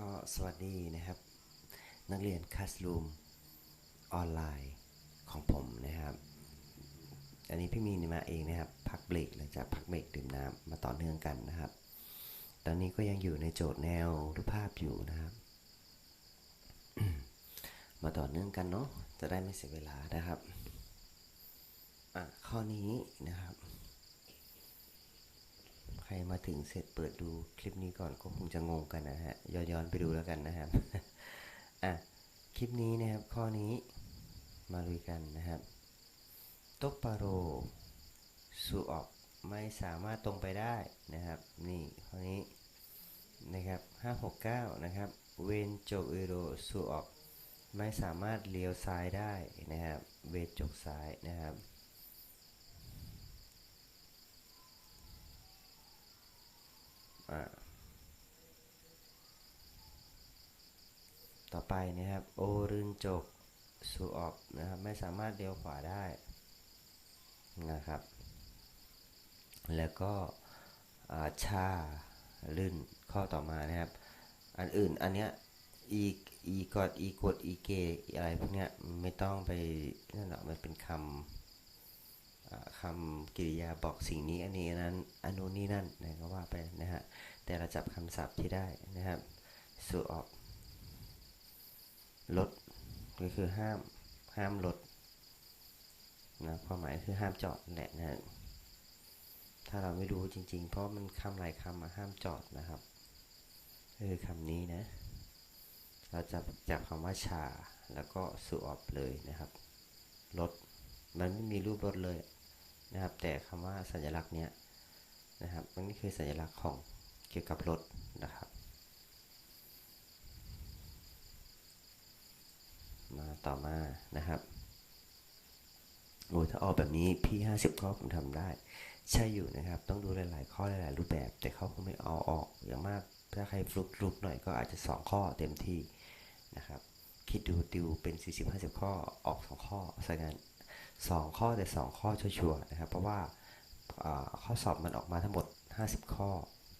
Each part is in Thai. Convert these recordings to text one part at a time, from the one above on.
ก็สวัสดีนะครับ นักเรียนคัสลูมออนไลน์ของผมนะครับ อันนี้พี่มีนมาเองนะครับ พักเบรกหลังจากพักเบรกดื่มน้ำมาต่อเนื่องกันนะครับ ตอนนี้ก็ยังอยู่ในโจทย์แนวรูปภาพอยู่นะครับ มาต่อเนื่องกันเนาะจะได้ไม่เสียเวลานะครับอะข้อนี้นะครับ ใครมาถึงเสร็จเปิดดูคลิปนี้ก่อนก็คงจะงงกันนะฮะย้อนย้อนไปดูแล้วกันนะครับอะคลิปนี้นะครับข้อนี้มาลุยกันนะครับตกปาโรสูออกไม่สามารถตรงไปได้นะครับ นี่ข้อนี้นะครับ 569 นะครับ เวนโจเอโรสูออกไม่สามารถเลี้ยวซ้ายได้นะครับ เวนจกซ้ายนะครับ อ่า ต่อไปนะครับ โอรึนจกสูออกนะครับ ไม่สามารถเลี้ยวขวาได้นะครับ แล้วก็ชาลื่นข้อต่อมานะครับ อันอื่นอันเนี้ยอีอีกอดอีกดอีเกอะไรพวกเนี้ยไม่ต้องไปนั่นหรอกมันเป็นคำ อ่าคำกริยาบอกสิ่งนี้อันนี้อันนั้นอันนู้นนี่นั่นนะก็ว่าไปนะฮะแต่เราจับคำศัพท์ที่ได้นะครับสูออกลดก็คือห้ามห้ามลดนะความหมายคือห้ามจอดแหละนะถ้าเราไม่รู้จริง ๆ เพราะมันคำหลายคำมาห้ามจอดนะครับก็คือคำนี้นะ เราจะจับคำว่าชาแล้วก็สูออกเลยนะครับลดมันไม่มีรูปรถเลย นะครับ แต่คำว่าสัญลักษณ์เนี้ยนะครับมันนี่คือสัญลักษณ์ของเกี่ยวกับรถนะครับ มาต่อมานะครับโอ้ยถ้าออกแบบนี้พี่ห้าสิบข้อผมทำได้ ใช่อยู่นะครับ ต้องดูหลายๆ ข้อหลายๆ รูปแบบ แต่เขาคงไม่เอาออกอย่างมากถ้าใครฟลุกลุกหน่อยก็อาจจะสองข้อเต็มที่นะครับ คิดดูติวเป็น 40-50 ข้อออก 2 ข้อซะงั้น 2 ข้อแต่ 2 ข้อชัวร์ๆนะครับ เพราะว่าข้อสอบมันออกมาทั้งหมด 50 ข้อ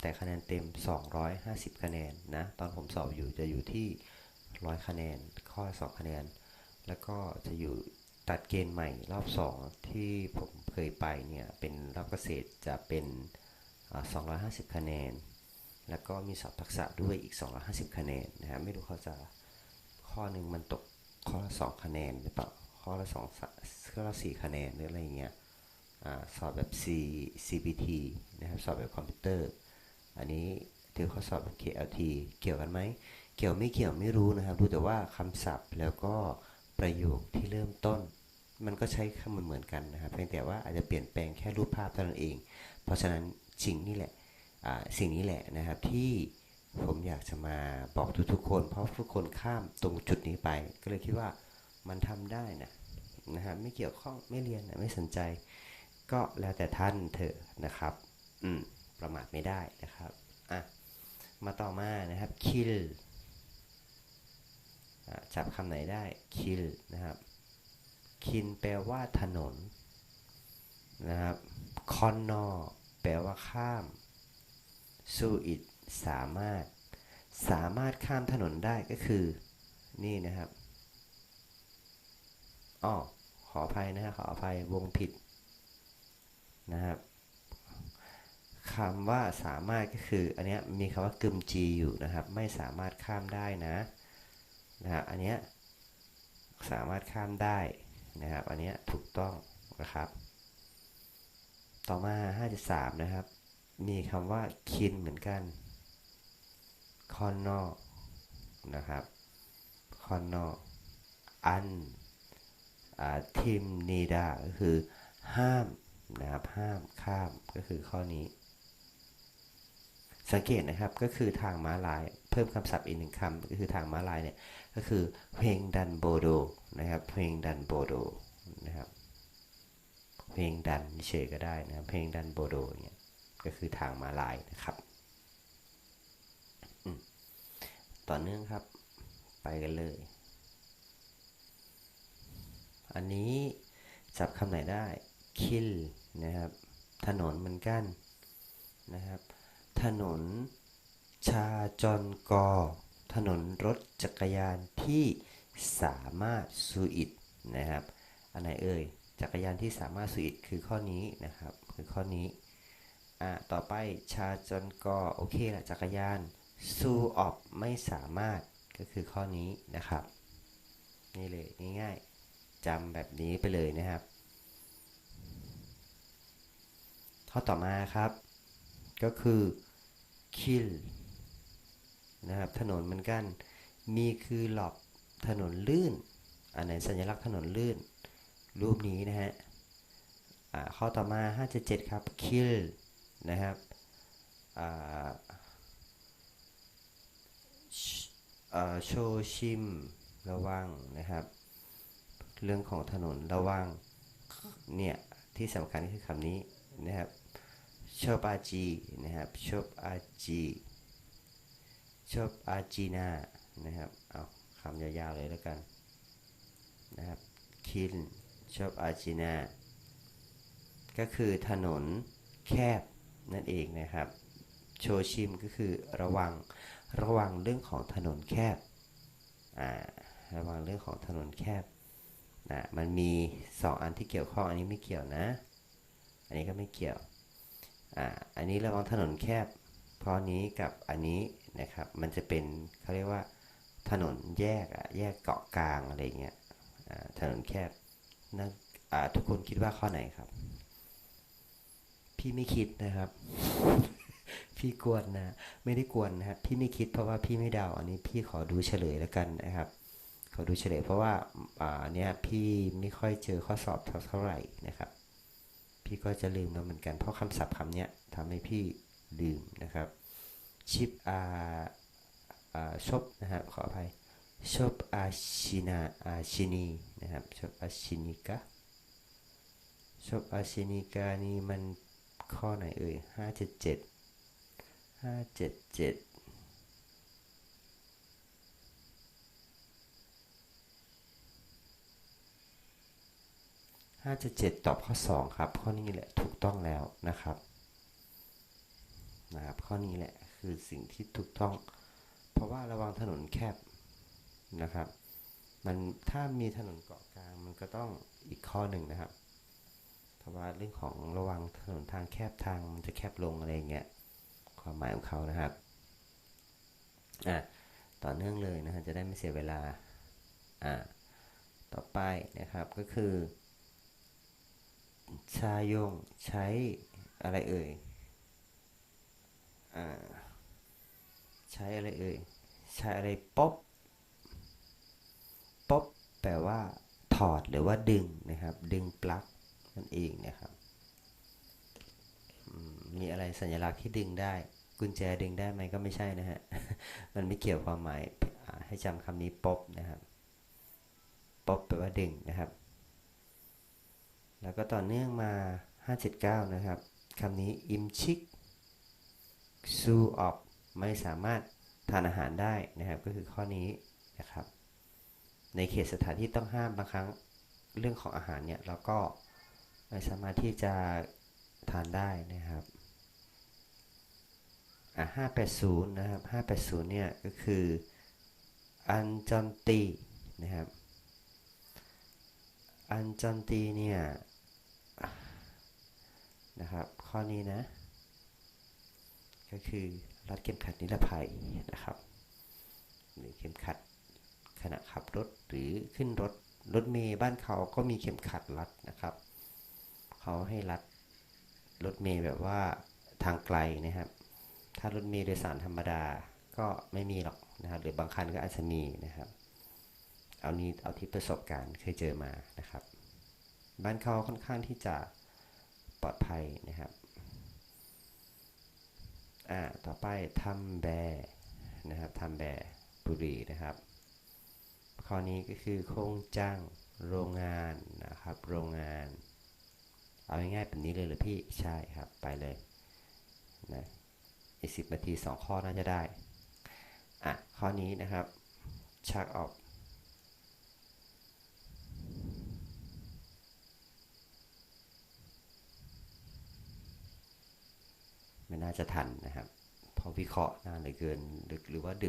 แต่คะแนนเต็ม 250 คะแนนนะ ตอนผมสอบอยู่จะอยู่ที่ 100 คะแนน ข้อละ2คะแนน แล้วก็จะอยู่ตัดเกณฑ์ใหม่รอบ 2 ที่ผมเคยไปเนี่ย เป็นรอบเกษตรจะเป็นอ่า250 คะแนน แล้วก็มีสอบทักษะด้วยอีก 250 คะแนนนะครับไม่รู้เขาจะข้อหนึ่งมันตกข้อละสองคะแนนหรือเปล่า ข้อละสองข้อละสี่คะแนนหรืออะไรเงี้ยอสอบแบบ C CBT นะครับสอบแบบคอมพิวเตอร์ อันนี้ถือข้อสอบแบบ KLT เกี่ยวกันไหม เกี่ยวไม่เกี่ยวไม่รู้นะครับรู้แต่ว่าคำศัพท์แล้วก็ประโยคที่เริ่มต้น มันก็ใช้คำเหมือนเหมือนกันนะครับเพียงแต่ว่าอาจจะเปลี่ยนแปลงแค่รูปภาพเท่านั้นเอง เพราะฉะนั้นสิ่งนี้แหละสิ่งนี้แหละนะครับที่ผมอยากจะมาบอกทุกๆคน เพราะทุกคนข้ามตรงจุดนี้ไป ก็เลยคิดว่า มันทำได้นะนะครับไม่เกี่ยวข้องไม่เรียนนะไม่สนใจ ก็แล้วแต่ท่านเถอะนะครับ อืมประมาทไม่ได้นะครับอะมาต่อมานะครับ kill จับคำไหนได้ kill นะครับคินแปลว่าถนนนะครับคอนนอแปลว่าข้ามสู้อิดสามารถ สามารถข้ามถนนได้ก็คือ นี่นะครับ อ้อขออภัยนะฮะขออภัยวงผิดนะครับคำว่าสามารถก็คืออันเนี้ยมีคำว่ากึมจีอยู่นะครับ ไม่สามารถข้ามได้นะนะครับอันเนี้ยสามารถข้ามได้นะครับ อันเนี้ยถูกต้องนะครับ ต่อมา 5.3 นะครับ มีคำว่าคินเหมือนกันคอนนอกนะครับคอนนอกอัน ทิมนีดาก็คือห้ามนะครับห้ามข้ามก็คือข้อนี้ สังเกตนะครับก็คือทางม้าลาย เพิ่มคำศัพท์อีกหนึ่งคำก็คือทางม้าลายเนี่ยก็คือเพลงดันโบโดนะครับเพลงดันโบโดนะครับเพลงดันเฉยก็ได้นะครับเพลงดันโบโดเนี่ยก็คือทางม้าลายนะครับต่อเนื่องครับไปกันเลย อันนี้จับคำไหนได้คิลนะครับ ถนนเหมือนกันนะครับ ถนนชาจอนกอ ถนนรถจักรยานที่สามารถสูอิดนะครับ อันไหนเอ่ย จักรยานที่สามารถสูอิดคือข้อนี้นะครับ คือข้อนี้ อ่าต่อไปชาจนก็โอเคละจักรยานซูออบไม่สามารถก็คือข้อนี้นะครับ นี่เลยง่ายๆ จำแบบนี้ไปเลยนะครับ ข้อต่อมาครับ ก็คือ kill นะครับ ถนนเหมือนกัน มีคือหลอบถนนลื่น อันไหนสัญลักษณ์ถนนลื่น รูปนี้นะฮะข้อต่อมา 577 ครับ kill นะครับโชชิม ระวังนะครับ เรื่องของถนนระวังเนี่ยที่สำคัญคือคำนี้นะครับชอบอาจีนะครับชอบอาจีชอบอาจีนานะครับเอาคำยาวๆเลยแล้วกันนะครับคินชอบอาจีนาก็คือถนนแคบนั่นเองนะครับ โชชิมก็คือระวังระวังเรื่องของถนนแคบอ่าระวังเรื่องของถนนแคบ นะมันมี2อันที่เกี่ยวข้องอันนี้ไม่เกี่ยวนะ อันนี้ก็ไม่เกี่ยวอ่าอันนี้ระวังถนนแคบ เพราะนี้กับอันนี้นะครับ มันจะเป็นเขาเรียกว่าถนนแยกอะแยกเกาะกลางอะไรเงี้ยถนนแคบนะทุกคนคิดว่าข้อไหนครับ พี่ไม่คิดนะครับ พี่กวนนะ ไม่ได้กวนนะครับ พี่ไม่คิดเพราะว่าพี่ไม่เดา อันนี้พี่ขอดูเฉลยแล้วกันนะครับ ขอดูเฉลยเพราะว่าอ่าเนี่ยพี่ไม่ค่อยเจอข้อสอบเท่าไหร่นะครับ พี่ก็จะลืมแล้วเหมือนกันเพราะคำศัพท์คำเนี้ยทำให้พี่ลืมนะครับชิปอาอ่าชบนะครับขออภัยชบอาชินาอาชินีนะครับชบอาชินิกะชบอาชินิกานี่มันข้อไหนเอ่ยห้าเจ็ดเจ็ดห้าเจ็ดเจ็ด ห้าจ็ดเจ็ดตอบข้อสองครับ ข้อนี้แหละถูกต้องแล้วนะครับนะครับ ข้อนี้แหละคือสิ่งที่ถูกต้อง เพราะว่าระวังถนนแคบนะครับ มันถ้ามีถนนเกาะกลางมันก็ต้องอีกข้อหนึ่งนะครับเพราะว่าเรื่องของระวังถนนทางแคบทางมันจะแคบลงอะไรเงี้ยความหมายของเขานะครับอะต่อเนื่องเลยนะฮะจะได้ไม่เสียเวลาอะต่อไปนะครับก็คือ ชายงใช้อะไรเอ่ยอใช้อะไรเอ่ย ใช้อะไรป๊อปป๊อปแปลว่า ถอดหรือว่าดึงนะครับ ดึงปลั๊กนั่นเองนะครับมีอะไรสัญลักษณ์ที่ดึงได้ กุญแจดึงได้ไหมก็ไม่ใช่นะฮะ มันไม่เกี่ยวความหมายให้จำคำนี้ป๊อปนะครับป๊อปแปลว่าดึงนะครับ แล้วก็ต่อเนื่องมา 579 นะครับคำนี้อิมชิกซูออกไม่สามารถทานอาหารได้นะครับ ก็คือข้อนี้นะครับ ในเขตสถานที่ต้องห้ามบางครั้งเรื่องของอาหารเนี่ยเราก็ไม่สามารถที่จะทานได้นะครับอะ580 นะครับ 580 เนี่ยก็คืออันจอนตีนะครับ อันจอนตีเนี่ย นะครับ ข้อนี้นะ ก็คือรัดเข็มขัดนิรภัยนะครับ หรือเข็มขัดขณะขับรถหรือขึ้นรถรถเมย์บ้านเขาก็มีเข็มขัดรัดนะครับ เขาให้รัดรถเมย์แบบว่าทางไกลนะครับ ถ้ารถเมย์โดยสารธรรมดาก็ไม่มีหรอกนะครับหรือบางคันก็อาจจะมีนะครับ เอานี้เอาที่ประสบการณ์เคยเจอมานะครับ บ้านเขาค่อนข้างที่จะ ปลอดภัยนะครับอ่าต่อไปทำแบนะครับทำแบบุรีนะครับ ข้อนี้ก็คือโครงจ้างโรงงานนะครับ โรงงาน เอาง่ายๆแบบนี้เลยหรือพี่ใช่ครับไปเลยนะอีกสิบนาทีสองข้อน่าจะได้อะข้อนี้นะครับชักออก น่าจะทันนะครับ พอวิเคราะห์นานเหลือเกินดึกหรือว่าดึก